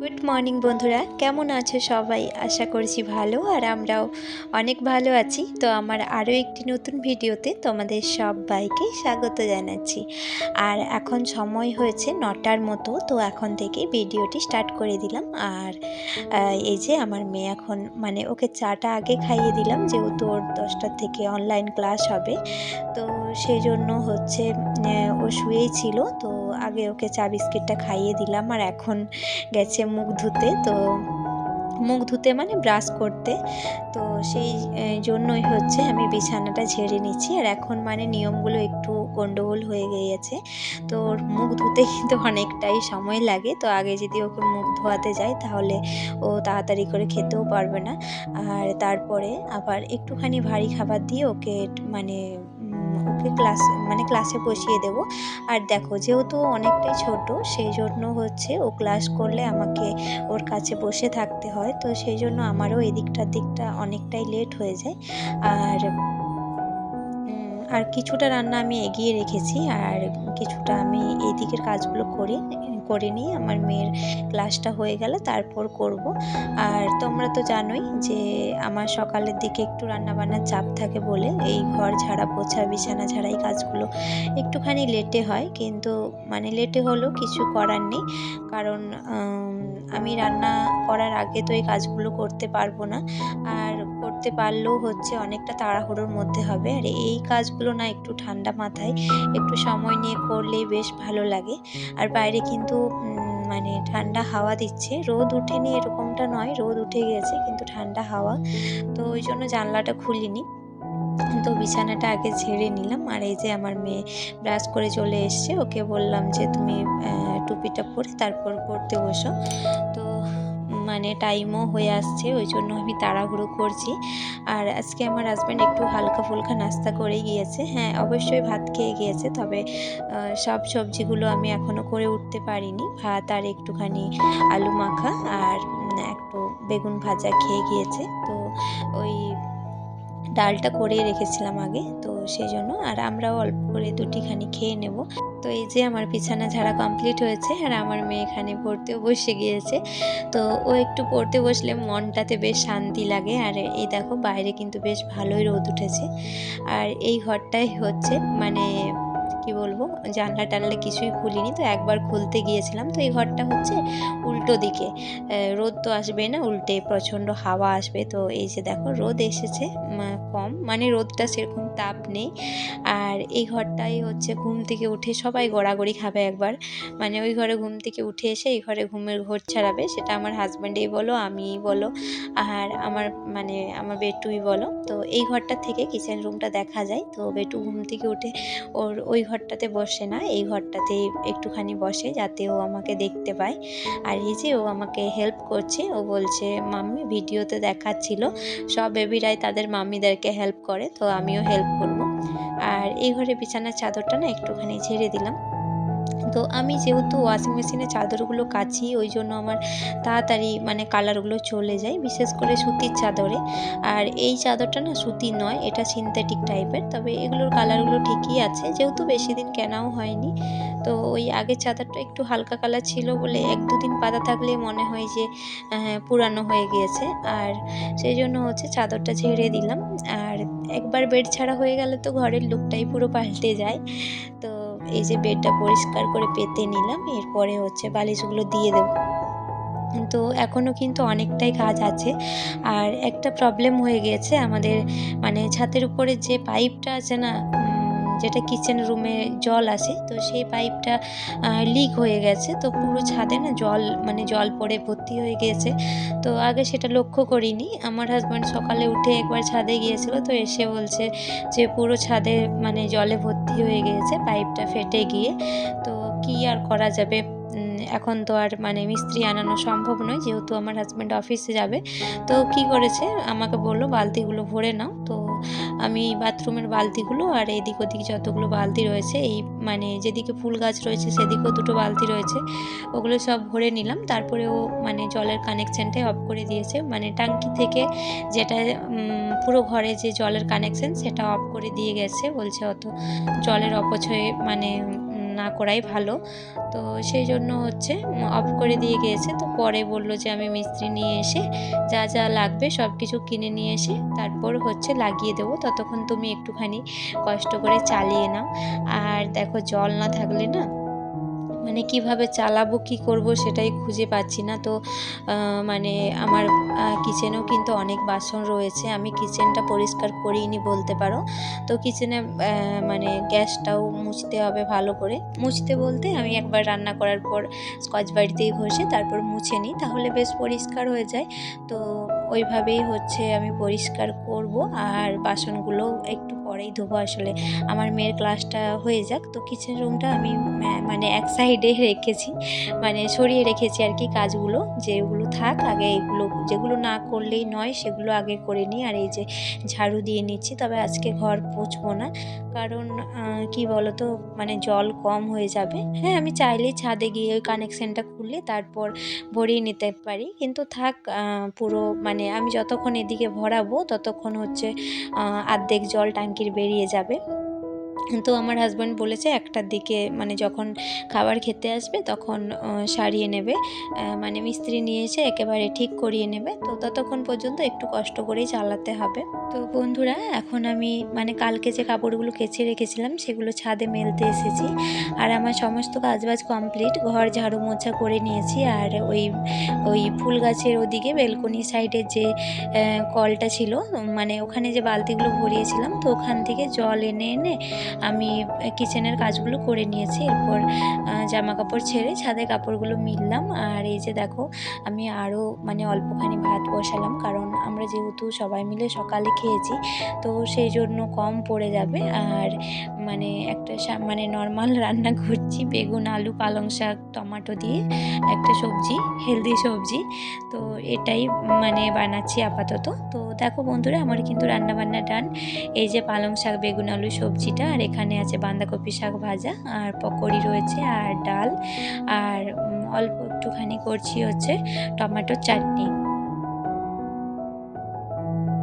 Good morning বন্ধুরা। কেমন আছো সবাই? আশা করছি ভালো, আর আমরাও অনেক ভালো আছি। তো আমার আরও একটি নতুন ভিডিওতে তোমাদের সবাইকে স্বাগত জানাচ্ছি। আর এখন সময় হয়েছে নটার মতো, তো এখন থেকে ভিডিওটি স্টার্ট করে দিলাম। আর এই যে আমার মেয়ে এখন মানে ওকে চাটা আগে খাইয়ে দিলাম, যেহেতু ওর দশটার থেকে অনলাইন ক্লাস হবে। তো সেই জন্য হচ্ছে ও শুয়েই ছিল। তো আগে ওকে চা বিস্কিটটা খাইয়ে দিলাম আর এখন গেছে মুখ ধুতে। তো মুখ ধুতে মানে ব্রাশ করতে। তো সেই জন্যই হচ্ছে আমি বিছানাটা ঝেড়ে নিচ্ছি। আর এখন মানে নিয়মগুলো একটু গণ্ডগোল হয়ে গিয়েছে। তো ওর মুখ ধুতে কিন্তু অনেকটাই সময় লাগে। তো আগে যদি ওকে মুখ ধোয়াতে যাই তাহলে ও তাড়াতাড়ি করে খেতেও পারবে না। আর তারপরে আবার একটুখানি ভারী খাবার দিয়ে ওকে মানে ওকে ক্লাস মানে ক্লাসে বসিয়ে দেব। আর দেখো, যেহেতু অনেকটাই ছোট, সেই জন্য হচ্ছে ও ক্লাস করলে আমাকে ওর কাছে বসে থাকতে হয়। তো সেই জন্য আমারও এদিকটার দিকটা অনেকটাই লেট হয়ে যায়। আর আর কিছুটা রান্না আমি এগিয়ে রেখেছি। আর কিছুটা আমি এদিকের কাজগুলো করি করে নিই, আমার মেয়ের ক্লাসটা হয়ে গেলে তারপর করব। আর তোমরা তো জানোই যে আমার সকালের দিকে একটু রান্নাবান্নার চাপ থাকে বলে এই ঘর ঝাড়া, পোছা, বিছানা ঝাড়া এই কাজগুলো একটুখানি লেটে হয়। কিন্তু মানে লেটে হলেও কিছু করার নেই। কারণ আমি রান্না করার আগে তো এই কাজগুলো করতে পারব না। আর করতে পারলেও হচ্ছে অনেকটা তাড়াহুড়োর মধ্যে হবে। আর এই কাজগুলো না একটু ঠান্ডা মাথায় একটু সময় নিয়ে করলেই বেশ ভালো লাগে। আর বাইরে কিন্তু উম, মানে ঠান্ডা হাওয়া দিচ্ছে। রোদ উঠেনি এরকমটা নয় রোদ উঠে গেছে কিন্তু ঠান্ডা হাওয়া। তো ওই জন্য জানলাটা খুলিনি। তো বিছানাটা আগে ঝেড়ে নিলাম। আর এই যে আমার মেয়ে ব্রাশ করে চলে এসছে ওকে বললাম যে তুমি টুপিটা পরে তারপর পড়তে বসো। তো মানে টাইমও হয়ে আসছে ওই জন্য আমি তাড়াহুড়ো করছি। আর আজকে আমার হাজব্যান্ড একটু হালকা ফুলকা নাস্তা করে গিয়েছে। হ্যাঁ অবশ্যই ভাত খেয়ে গিয়েছে, তবে সব সবজিগুলো আমি এখনও করে উঠতে পারিনি। ভাত আর একটুখানি আলু মাখা আর একটু বেগুন ভাজা খেয়ে গিয়েছে। তো ওই ডালটা করে রেখেছিলাম আগে, তো সেই জন্য। আর আমরাও অল্প করে দুটিখানি খেয়ে নেব। তো এই যে আমার বিছানা ঝাড়া কমপ্লিট হয়েছে, আর আমার মেয়ে এখানে পড়তেও বসে গিয়েছে। তো ও একটু পড়তে বসলে মনটাতে বেশ শান্তি লাগে। আর এই দেখো, বাইরে কিন্তু বেশ ভালোই রোদ উঠেছে। আর এই ঘরটাই হচ্ছে মানে কি বলব, জানলা টানলা কিছুই খুলিনি। তো একবার খুলতে গিয়েছিলাম। তো এই ঘরটা হচ্ছে উল্টো দিকে। রোদ তো আসবে না, উল্টে প্রচণ্ড হাওয়া আসবে। তো এই যে দেখো, রোদ এসেছে কম। মানে রোদটা সেরকম তাপ নেই। আর এই ঘরটাই হচ্ছে ঘুম থেকে উঠে সবাই গড়াগড়ি খাবে একবার। মানে ওই ঘরে ঘুম থেকে উঠে এসে এই ঘরে ঘুমের ঘর ছাড়াবে, সেটা আমার হাজব্যান্ডেই বলো, আমিই বলো, আর আমার মানে আমার বেটুই বলো। তো এই ঘরটা থেকে কিচেন রুমটা দেখা যায়। তো বেটু ঘুম থেকে উঠে ওর ওই ঘরটাতে বসে না, এই ঘরটাতে একটুখানি বসে যাতে ও আমাকে দেখতে পায়। আর এই যে ও আমাকে হেল্প করছে, ও বলছে, মাম্মি ভিডিওতে দেখাচ্ছিল, সব বেবিরাই তাদের মাম্মিদেরকে হেল্প করে, তো আমিও হেল্প করব। আর এই ঘরে বিছানার চাদরটা না একটুখানি ঝেড়ে দিলাম। তো আমি যেহেতু ওয়াশিং মেশিনে চাদরগুলো কাচি, ওই জন্য আমার তাড়াতাড়ি মানে কালারগুলো চলে যায়, বিশেষ করে সুতির চাদরে। আর এই চাদরটা না সুতির নয়, এটা সিনথেটিক টাইপের তবে এগুলোর কালারগুলো ঠিকই আছে, যেহেতু বেশি দিন কেনাও হয়নি। তো ওই আগের চাদরটা একটু হালকা কালার ছিল বলে এক দুদিন পাতা থাকলে মনে হয় যে পুরানো হয়ে গিয়েছে। আর সেই জন্য হচ্ছে চাদরটা ঝেড়ে দিলাম। আর একবার বেড ছাড়া হয়ে গেলে তো ঘরের লুকটাই পুরো পাল্টে যায়। তো এই যে বেডটা পরিষ্কার করে পেতে নিলাম, এরপরে হচ্ছে বালিশগুলো দিয়ে দেবো। তো এখনও কিন্তু অনেকটাই কাজ আছে। আর একটা প্রবলেম হয়ে গিয়েছে আমাদের মানে ছাদের উপরে যে পাইপটা আছে না যেটা কিচেন রুমে জল আসে, তো সেই পাইপটা লিক হয়ে গেছে। তো পুরো ছাদে না জল মানে জল পড়ে, ভর্তি হয়ে গিয়েছে তো আগে সেটা লক্ষ্য করিনি। আমার হাজব্যান্ড সকালে উঠে একবার ছাদে গিয়েছিল, তো এসে বলছে যে পুরো ছাদে মানে জলে ভর্তি হয়ে গিয়েছে পাইপটা ফেটে গিয়ে। তো কি আর করা যাবে? এখন তো আর মানে মিস্ত্রি আনানো সম্ভব নয়, যেহেতু আমার হাজব্যান্ড অফিসে যাবে। তো কি করেছে? আমাকে বলল, বালতিগুলো ভরে নাও। তো আমি বাথরুমের বালতিগুলো আর এদিক ওদিক যতগুলো বালতি রয়েছে, এই মানে যেদিকে ফুল গাছ রয়েছে সেদিকেও দুটো বালতি রয়েছে, ওগুলো সব ভরে নিলাম। তারপরে ও মানে জলের কানেকশানটাই অফ করে দিয়েছে। মানে ট্যাঙ্কি থেকে যেটা পুরো ঘরে যে জলের কানেকশান সেটা অফ করে দিয়ে গেছে। বলছে অত জলের অপচয়ে মানে না করাই ভালো। তো সেই জন্য হচ্ছে অফ করে দিয়ে গিয়েছে। তো পরে বলল যে আমি মিস্ত্রি নিয়ে এসে যা যা লাগবে সব কিছু কিনে নিয়ে এসে তারপর হচ্ছে লাগিয়ে দেবো। ততক্ষণ তুমি একটুখানি কষ্ট করে চালিয়ে নাও। আর দেখো জল না থাকলে না মানে কীভাবে চালাবো, কি করব সেটাই খুঁজে পাচ্ছি না। তো মানে আমার কিচেনেও কিন্তু অনেক বাসন রয়েছে। আমি কিচেনটা পরিষ্কার করিনি বলতে পারো। তো কিচেনে মানে গ্যাসটাও মুছতে হবে ভালো করে। মুছতে বলতে আমি একবার রান্না করার পর স্কচ বাড়িতেই ঘষে তারপর মুছে নিই, তাহলে বেশ পরিষ্কার হয়ে যায়। তো ওইভাবেই হচ্ছে আমি পরিষ্কার করব। আর বাসনগুলো একটু পরেই ধোবো। আসলে আমার মেয়ের ক্লাসটা হয়ে যাক। তো কিচেন রুমটা আমি মানে এক সাইডে রেখেছি। মানে সরিয়ে রেখেছি আর কি কাজগুলো। যেগুলো থাক, আগে এগুলো, যেগুলো না করলেই নয়, সেগুলো আগে করে নিই। আর এই যে ঝাড়ু দিয়ে নিচ্ছি। তবে আজকে ঘর পুছবো না। কারণ কি বলতো? মানে জল কম হয়ে যাবে। হ্যাঁ আমি চাইলেই ছাদে গিয়ে ওই কানেকশানটা খুললে তারপর ভরিয়ে নিতে পারি। কিন্তু থাক পুরো মানে আমি যতক্ষণ এদিকে ভরাবো ততক্ষণ হচ্ছে আর্ধেক জল ট্যাঙ্কির বেরিয়ে যাবে। তো আমার হাজব্যান্ড বলেছে একটার দিকে মানে যখন খাবার খেতে আসবে তখন সারিয়ে নেবে। মানে মিস্ত্রি নিয়ে এসে একেবারে ঠিক করিয়ে নেবে। তো ততক্ষণ পর্যন্ত একটু কষ্ট করেই চালাতে হবে। তো বন্ধুরা, এখন আমি মানে কালকে যে কাপড়গুলো কেচে রেখেছিলাম সেগুলো ছাদে মেলতে এসেছি। আর আমার সমস্ত কাজবাজ কমপ্লিট ঘর ঝাড়ু মোছা করে নিয়েছি। আর ওই ওই ফুল গাছের ওদিকে বেলকনি সাইডের যে কলটা ছিল মানে ওখানে যে বালতিগুলো ভরিয়েছিলাম, তো ওখান থেকে জল এনে এনে আমি কিচেনের কাজগুলো করে নিয়েছি। এরপর জামা কাপড় ছেড়ে ছাদে কাপড়গুলো মিললাম। আর এই যে দেখো, আমি আরও মানে অল্পখানি ভাত বসালাম। কারণ আমরা যেহেতু সবাই মিলে সকালে খেয়েছি, তো সেই জন্য কম পড়ে যাবে। আর মানে একটা মানে নর্মাল রান্না করছি বেগুন, আলু, পালং শাক, টমাটো দিয়ে একটা সবজি হেলদি সবজি। তো এটাই মানে বানাচ্ছি আপাতত। তো দেখো বন্ধুরা, আমার কিন্তু রান্না বান্না ডান এই যে পালং শাক, বেগুন, আলু, সবজিটা আর এখানে আছে বাঁধাকপি শাক ভাজা আর পকোড়ি রয়েছে আর ডাল আর অল্প একটুখানি করছি হচ্ছে টমেটোর চাটনি।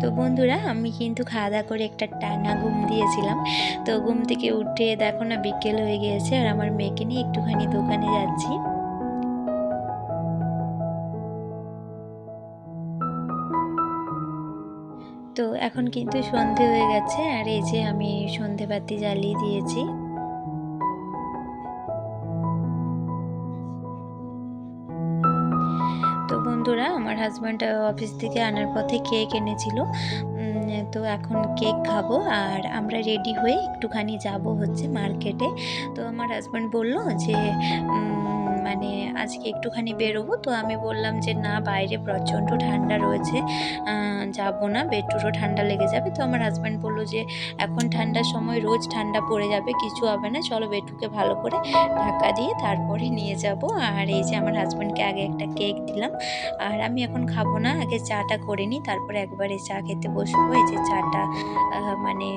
তো বন্ধুরা, আমি কিন্তু খাওয়া দাওয়া করে একটা টানা ঘুম দিয়েছিলাম। তো ঘুম থেকে উঠে দেখো না বিকেল হয়ে গিয়েছে আর আমার মেয়েকে নিয়ে একটুখানি দোকানে যাচ্ছি। তো এখন কিন্তু সন্ধে হয়ে গেছে, আর এই যে আমি সন্ধে বাতি জ্বালিয়ে দিয়েছি। তো বন্ধুরা, আমার হাজব্যান্ড অফিস থেকে আনার পথে কেক এনেছিল। তো এখন কেক খাব, আর আমরা রেডি হয়ে একটুখানি যাব হচ্ছে মার্কেটে তো আমার হাজব্যান্ড বলল যে মানে আজকে একটুখানি বেরোবো। তো আমি বললাম যে, না, বাইরে প্রচণ্ড ঠান্ডা রয়েছে। যাব না বেটুরও ঠান্ডা লেগে যাবে। তো আমার হাজব্যান্ড বলল যে, এখন ঠান্ডার সময় রোজ ঠান্ডা পড়ে যাবে, কিছু হবে না। চলো বেটুকে ভালো করে ঢাকা দিয়ে তারপরে নিয়ে যাব। আর এই যে আমার হাজব্যান্ডকে আগে একটা কেক দিলাম। আর আমি এখন খাব না, আগে চাটা করে নিই, তারপরে একবারে চা খেতে বসবো। এই যে চাটা মানে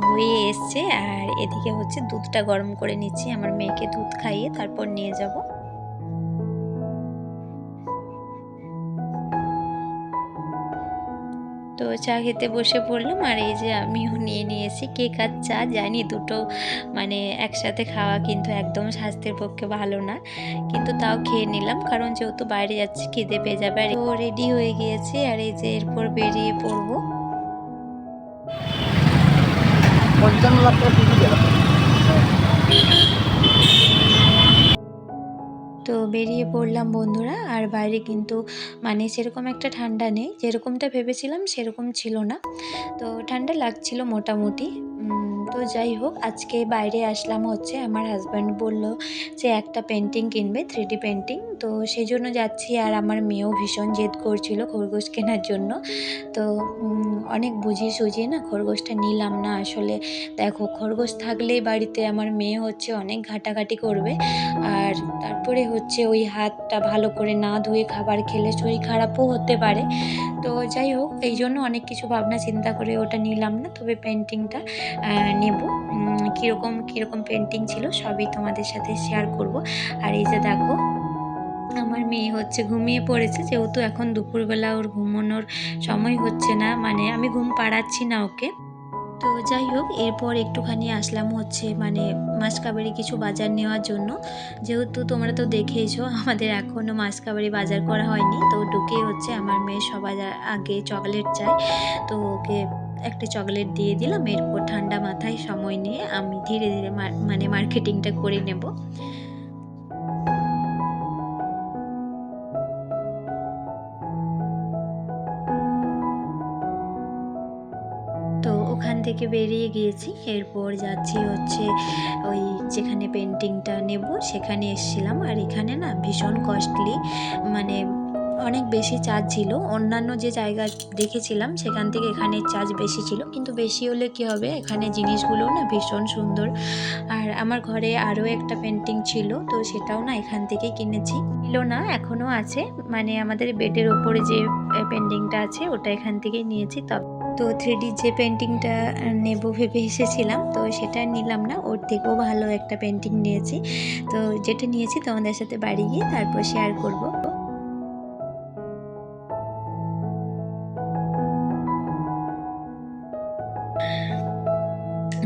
হয়ে এসছে আর এদিকে হচ্ছে দুধটা গরম করে নিচ্ছি। আমার মেয়েকে দুধ খাইয়ে তারপর নিয়ে যাব। তো চা খেতে বসে পড়লাম আর এই যে আমিও নিয়ে নিয়েছি। কেক আর চা জানি দুটো মানে একসাথে খাওয়া কিন্তু একদম স্বাস্থ্যের পক্ষে ভালো না। কিন্তু তাও খেয়ে নিলাম কারণ যেহেতু বাইরে যাচ্ছি খেতে পেয়ে যাবে। আর ও রেডি হয়ে গিয়েছে আর এই যে এরপর বেরিয়ে পড়ব। পঞ্চান্ন লাখ টাকা টিকিট দেওয়া। তো বেরিয়ে পড়লাম বন্ধুরা, আর বাইরে কিন্তু মানে সেরকম একটা ঠান্ডা নেই। যেরকমটা ভেবেছিলাম সেরকম ছিল না। তো ঠান্ডা লাগছিল মোটামুটি। তো যাই হোক, আজকে বাইরে আসলাম হচ্ছে, আমার হাজব্যান্ড বলল যে একটা পেন্টিং কিনবে থ্রি ডি পেন্টিং তো সেই জন্য যাচ্ছি আর আমার মেয়েও ভীষণ জেদ করছিল খরগোশ কেনার জন্য। তো অনেক বুঝিয়ে সুঝিয়ে না খরগোশটা নিলাম না, আসলে দেখো খরগোশ থাকলেই বাড়িতে আমার মেয়ে হচ্ছে অনেক ঘাটাঘাটি করবে। আর তারপরে হচ্ছে ওই হাতটা ভালো করে না ধুয়ে খাবার খেলে শরীর খারাপও হতে পারে। তো যাই হোক, এই জন্য অনেক কিছু ভাবনা চিন্তা করে ওটা নিলাম না, তবে পেন্টিংটা নেব। কীরকম কীরকম পেন্টিং ছিল সবই তোমাদের সাথে শেয়ার করব। আর এই যে দেখো, আমার মেয়ে হচ্ছে ঘুমিয়ে পড়েছে, যেহেতু এখন দুপুরবেলা ওর ঘুমানোর সময় হচ্ছে না মানে আমি ঘুম পাড়াচ্ছি না ওকে। তো যাই হোক, এরপর একটুখানি আসলাম হচ্ছে মানে মাসকাবারি কিছু বাজার নেওয়ার জন্য। যেহেতু তোমরা তো দেখেইছো, আমাদের এখনও মাসকাবারি বাজার করা হয়নি। তো ঢুকে হচ্ছে আমার মেয়ে সবার আগে চকলেট চায়। তো ওকে একটা চকলেট দিয়ে দিলাম। এরপর ঠান্ডা মাথায় সময় নিয়ে আমি ধীরে ধীরে মানে মার্কেটিংটা করে নেব। থেকে বেরিয়ে গিয়েছি। এরপর যাচ্ছি হচ্ছে ওই যেখানে পেন্টিংটা নেব, সেখানে এসেছিলাম। আর এখানে না ভীষণ কস্টলি মানে অনেক বেশি চার্জ ছিল। অন্যান্য যে জায়গা দেখেছিলাম, সেখান থেকে এখানে চার্জ বেশি ছিল। কিন্তু বেশি হলে কি হবে? এখানে জিনিসগুলো না ভীষণ সুন্দর। আর আমার ঘরে আরও একটা পেন্টিং ছিল, তো সেটাও না এখান থেকে কিনেছি। ছিল না, এখনও আছে। মানে আমাদের বেডের ওপরে যে পেন্টিংটা আছে, ওটা এখান থেকেই নিয়েছি। তবে তো থ্রি যে পেন্টিংটা নেব ভেবে এসেছিলাম, তো সেটা নিলাম না। ওর থেকেও ভালো একটা পেন্টিং নিয়েছি। তো যেটা নিয়েছি তোমাদের সাথে বাড়ি গিয়ে তারপর শেয়ার করব।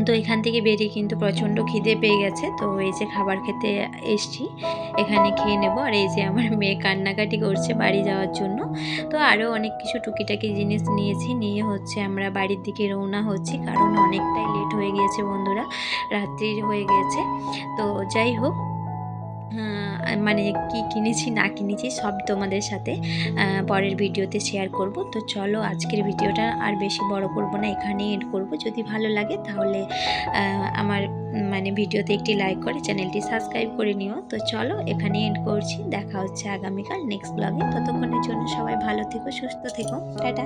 তো এখান থেকে বেরিয়ে কিন্তু প্রচণ্ড খিদে পেয়ে গেছে। তো এই যে খাবার খেতে এসছি, এখানে খেয়ে নেব। আর এই যে আমার মেয়ে কান্নাকাটি করছে বাড়ি যাওয়ার জন্য। তো আরও অনেক কিছু টুকিটাকি জিনিস নিয়েছি। নিয়ে হচ্ছে আমরা বাড়ির দিকে রওনা হচ্ছি, কারণ অনেকটাই লেট হয়ে গিয়েছে বন্ধুরা, রাত্রির হয়ে গেছে। তো যাই হোক মানে কি কিনেছি, না কিনেছি, সব তোমাদের সাথে পরের ভিডিওতে শেয়ার করব। তো চলো আজকের ভিডিওটা আর বেশি বড় করব না, এখানেই এড করব। যদি ভালো লাগে তাহলে আমার মানে ভিডিওতে একটি লাইক করে চ্যানেলটি সাবস্ক্রাইব করে নিও। তো চলো এখানেই এড করছি। দেখা হচ্ছে আগামীকাল নেক্সট ব্লগে ততক্ষণের জন্য সবাই ভালো থেকো, সুস্থ থেকো। টাটা।